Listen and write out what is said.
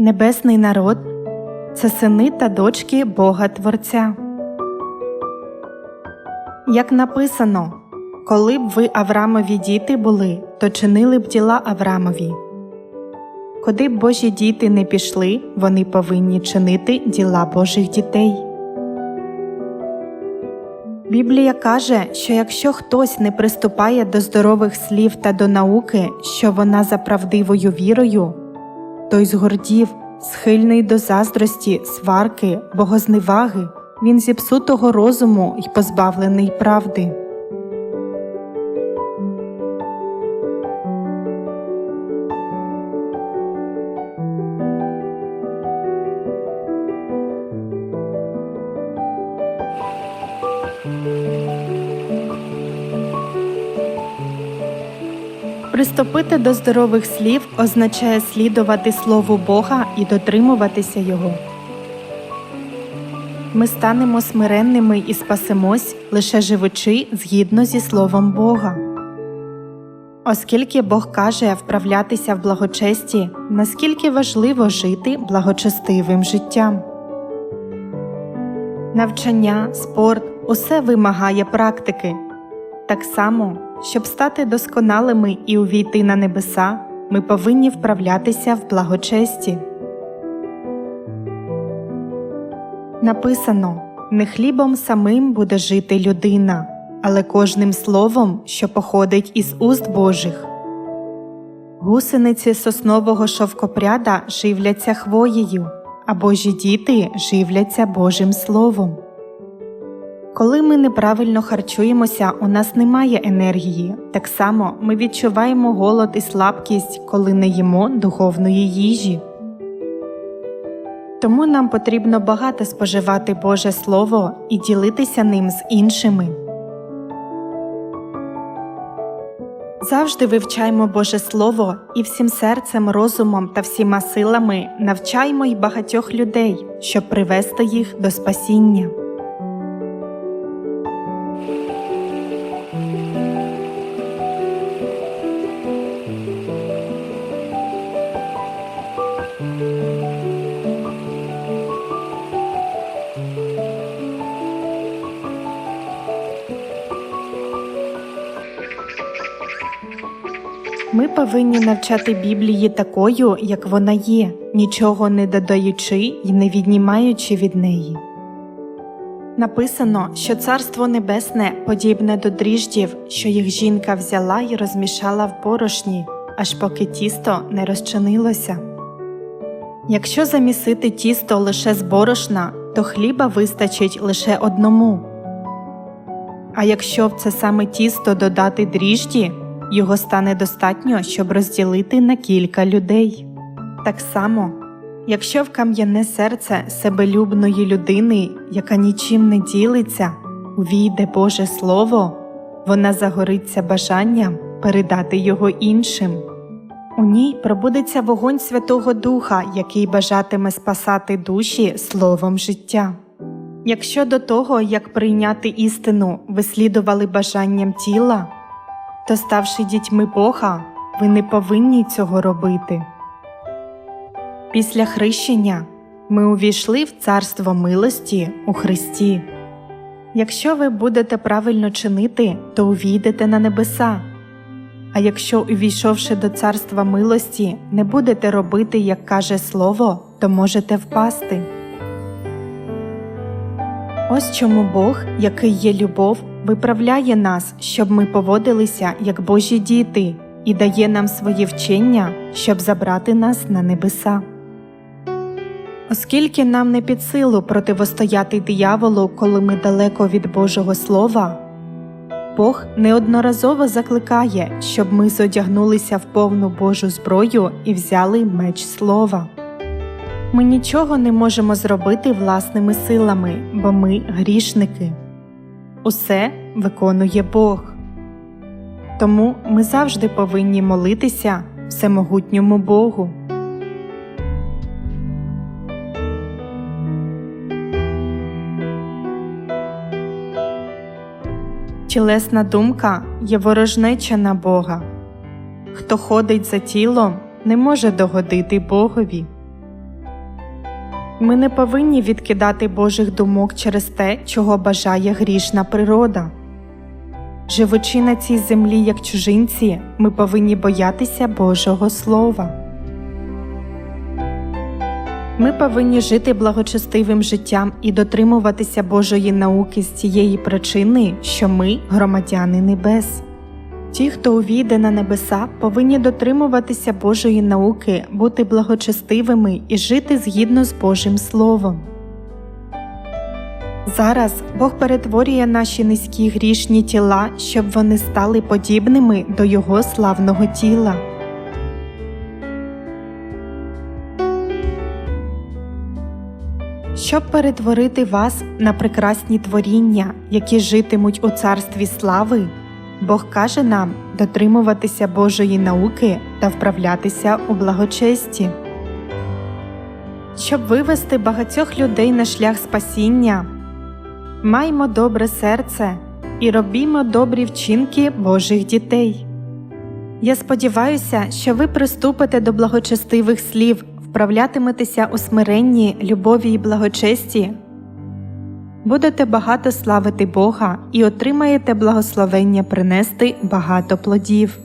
Небесний народ це сини та дочки Бога Творця. Як написано, коли б ви Аврамові діти були, то чинили б діла Аврамові. Куди б Божі діти не пішли, вони повинні чинити діла Божих дітей. Біблія каже, що якщо хтось не приступає до здорових слів та до науки, що вона за правдивою вірою, той згордів, схильний до заздрості, сварки, богозневаги, він зіпсутого розуму й позбавлений правди. Приступити до здорових слів означає слідувати Слову Бога і дотримуватися Його. Ми станемо смиренними і спасемось, лише живучи згідно зі Словом Бога. Оскільки Бог каже вправлятися в благочесті, наскільки важливо жити благочестивим життям. Навчання, спорт усе вимагає практики. Так само, щоб стати досконалими і увійти на небеса, ми повинні вправлятися в благочесті. Написано не хлібом самим буде жити людина, але кожним словом, що походить із уст Божих. Гусениці соснового шовкопряда живляться хвоєю, а Божі діти живляться Божим Словом. Коли ми неправильно харчуємося, у нас немає енергії. Так само ми відчуваємо голод і слабкість, коли не їмо духовної їжі. Тому нам потрібно багато споживати Боже Слово і ділитися ним з іншими. Завжди вивчаймо Боже Слово і всім серцем, розумом та всіма силами навчаймо й багатьох людей, щоб привести їх до спасіння. Ми повинні навчати Біблії такою, як вона є, нічого не додаючи і не віднімаючи від неї. Написано, що Царство Небесне подібне до дріждів, що їх жінка взяла і розмішала в порошні, аж поки тісто не розчинилося. Якщо замісити тісто лише з борошна, то хліба вистачить лише одному. А якщо в це саме тісто додати дріжджі, його стане достатньо, щоб розділити на кілька людей. Так само, якщо в кам'яне серце себелюбної людини, яка нічим не ділиться, увійде Боже Слово, вона загориться бажанням передати його іншим. У ній пробудеться вогонь Святого Духа, який бажатиме спасати душі словом життя. Якщо до того, як прийняти істину, ви слідували бажанням тіла, то, ставши дітьми Бога, ви не повинні цього робити. Після хрещення ми увійшли в царство милості у Христі. Якщо ви будете правильно чинити, то увійдете на небеса. А якщо, увійшовши до царства милості, не будете робити, як каже Слово, то можете впасти. Ось чому Бог, який є любов, виправляє нас, щоб ми поводилися як Божі діти, і дає нам свої вчення, щоб забрати нас на небеса. Оскільки нам не під силу противостояти дияволу, коли ми далеко від Божого Слова, Бог неодноразово закликає, щоб ми зодягнулися в повну Божу зброю і взяли меч слова. Ми нічого не можемо зробити власними силами, бо ми грішники. Усе виконує Бог. Тому ми завжди повинні молитися всемогутньому Богу. Тілесна думка є ворожнеча на Бога. Хто ходить за тілом, не може догодити Богові. Ми не повинні відкидати Божих думок через те, чого бажає грішна природа. Живучи на цій землі як чужинці, ми повинні боятися Божого Слова. Ми повинні жити благочестивим життям і дотримуватися Божої науки з цієї причини, що ми громадяни небес. Ті, хто увійде на небеса, повинні дотримуватися Божої науки, бути благочестивими і жити згідно з Божим Словом. Зараз Бог перетворює наші низькі грішні тіла, щоб вони стали подібними до Його славного тіла. Щоб перетворити вас на прекрасні творіння, які житимуть у царстві слави, Бог каже нам дотримуватися Божої науки та вправлятися у благочесті. Щоб вивести багатьох людей на шлях спасіння, маймо добре серце і робімо добрі вчинки Божих дітей. Я сподіваюся, що ви приступите до благочестивих слів, вправлятиметеся у смиренні, любові і благочесті, будете багато славити Бога і отримаєте благословення принести багато плодів.